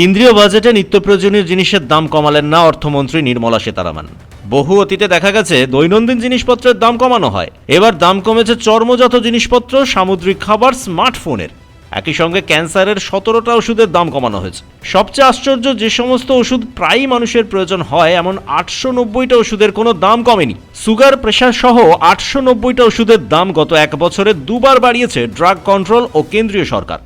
কেন্দ্রীয় বাজেটে নিত্য প্রয়োজনীয় জিনিসের দাম কমালেন না অর্থমন্ত্রী নির্মলা সীতারামন। বহু অতীতে দেখা গেছে দৈনন্দিন জিনিসপত্রের দাম কমানো হয়। এবার দাম কমেছে চর্মজাত জিনিসপত্র, সামুদ্রিক খাবার, স্মার্টফোনের। একই সঙ্গে ক্যান্সারের সতেরোটা ওষুধের দাম কমানো হয়েছে। সবচেয়ে আশ্চর্য যে সমস্ত ওষুধ প্রায়ই মানুষের প্রয়োজন হয়, এমন আটশো নব্বইটা ওষুধের কোনো দাম কমেনি। সুগার, প্রেশার সহ আটশো নব্বইটা ওষুধের দাম গত এক বছরে দুবার বাড়িয়েছে ড্রাগ কন্ট্রোল ও কেন্দ্রীয় সরকার।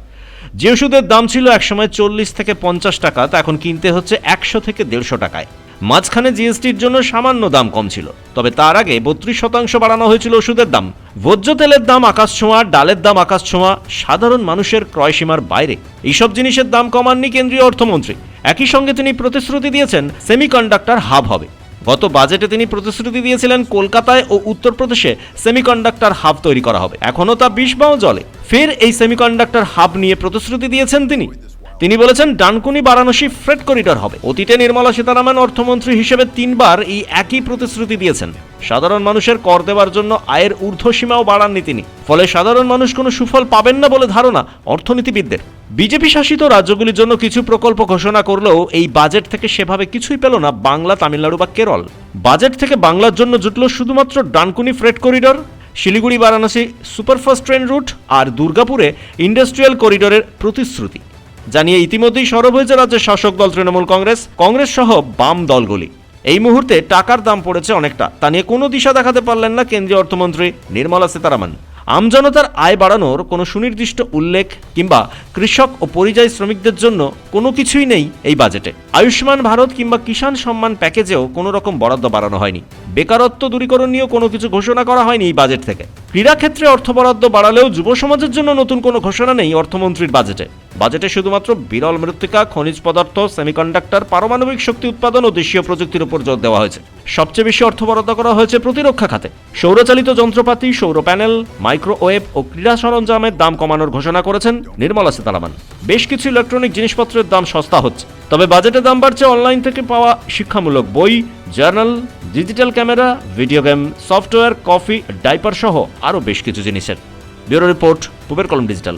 যে ওষুধের দাম ছিল একসময় চল্লিশ থেকে পঞ্চাশ টাকা, তা এখন কিনতে হচ্ছে একশো থেকে দেড়শো টাকায়। মাঝখানে জিএসটির জন্য সামান্য দাম কম ছিল, তবে তার আগে বত্রিশ শতাংশ বাড়ানো হয়েছিল ওষুধের দাম। ভোজ্য তেলের দাম আকাশ ছোঁয়া, ডালের দাম আকাশ ছোঁয়া, সাধারণ মানুষের ক্রয়সীমার বাইরে। এইসব জিনিসের দাম কমাননি কেন্দ্রীয় অর্থমন্ত্রী। একই সঙ্গে তিনি প্রতিশ্রুতি দিয়েছেন, সেমিকন্ডাক্টর হাব হবে। গত বাজেটে তিনি প্রতিশ্রুতি দিয়েছিলেন কলকাতায় ও উত্তরপ্রদেশে সেমিকন্ডাক্টর হাব তৈরি করা হবে। এখনও তা বিষ বাও জলে ফের এই সেমিকন্ডাক্টর হাব নিয়ে প্রতিশ্রুতি দিয়েছেন তিনি। তিনি বলেছেন, ডানকুনি বারাণসী ফ্রেট করিডর হবে। অতীতে নির্মলা সীতারামন অর্থমন্ত্রী হিসেবে তিনবার এই একই প্রতিশ্রুতি দিয়েছেন। সাধারণ মানুষের কর দেওয়ার জন্য আয়ের ঊর্ধ্বসীমাও বাড়াননি তিনি। ফলে সাধারণ মানুষ কোনো সুফল পাবেন না বলে ধারণা অর্থনীতিবিদদের। বিজেপি শাসিত রাজ্যগুলির জন্য কিছু প্রকল্প ঘোষণা করলেও এই বাজেট থেকে সেভাবে কিছুই পেল না বাংলা, তামিলনাড়ু বা কেরল। বাজেট থেকে বাংলার জন্য জুটল শুধুমাত্র Dankuni freight corridor, Siliguri, Varanasi superfast train route আর দুর্গাপুরে ইন্ডাস্ট্রিয়াল করিডোরের প্রতিশ্রুতি। জানিয়ে ইতিমধ্যেই সরব হয়েছে রাজ্যের শাসক দল তৃণমূল কংগ্রেস কংগ্রেস সহ বাম দলগুলি। এই মুহূর্তে টাকার দাম পড়েছে অনেকটা। তা নিয়ে কোনো দিশা দেখাতে পারলেন না কেন্দ্রীয় অর্থমন্ত্রী নির্মলা সীতারামন। আমজনতার আয় বাড়ানোর কোনো সুনির্দিষ্ট উল্লেখ কিংবা কৃষক ও পরিযায়ী শ্রমিকদের জন্য কোনো কিছুই নেই এই বাজেটে। আয়ুষ্মান ভারত কিংবা কিষাণ সম্মান প্যাকেজেও কোনো রকম বরাদ্দ বাড়ানো হয়নি। বেকারত্ব দূরীকরণ নিয়েও কোনো কিছু ঘোষণা করা হয়নি এই বাজেট থেকে। ক্রীড়াক্ষেত্রে অর্থ বরাদ্দ বাড়ালেও যুব সমাজের জন্য নতুন কোনো ঘোষণা নেই অর্থমন্ত্রীর বাজেটে। বাজেটে শুধুমাত্র বিরল মৃত্তিকা, খনিজ পদার্থ, সেমিকন্ডাক্টর, পারমাণবিক শক্তি উৎপাদন ও দেশীয় প্রযুক্তির উপর জোর দেওয়া হয়েছে। সবচেয়ে বেশি অর্থ বরাদ্দ করা হয়েছে প্রতিরক্ষা খাতে। সৌরচালিত যন্ত্রপাতি, সৌর প্যানেল, মাইক্রোওয়েভ ও ক্রীড়া সরঞ্জামের দাম কমানোর ঘোষণা করেছেন নির্মলা সীতারামন। বেশ কিছু ইলেকট্রনিক জিনিসপত্রের দাম সস্তা হচ্ছে। তবে বাজেটের দাম বাড়ছে অনলাইন থেকে পাওয়া শিক্ষামূলক বই, journal, digital camera, video game, software, coffee, diaper সহ আরও বেশ কিছু জিনিসের। ব্যুরো রিপোর্ট, পুবের কলম ডিজিটাল।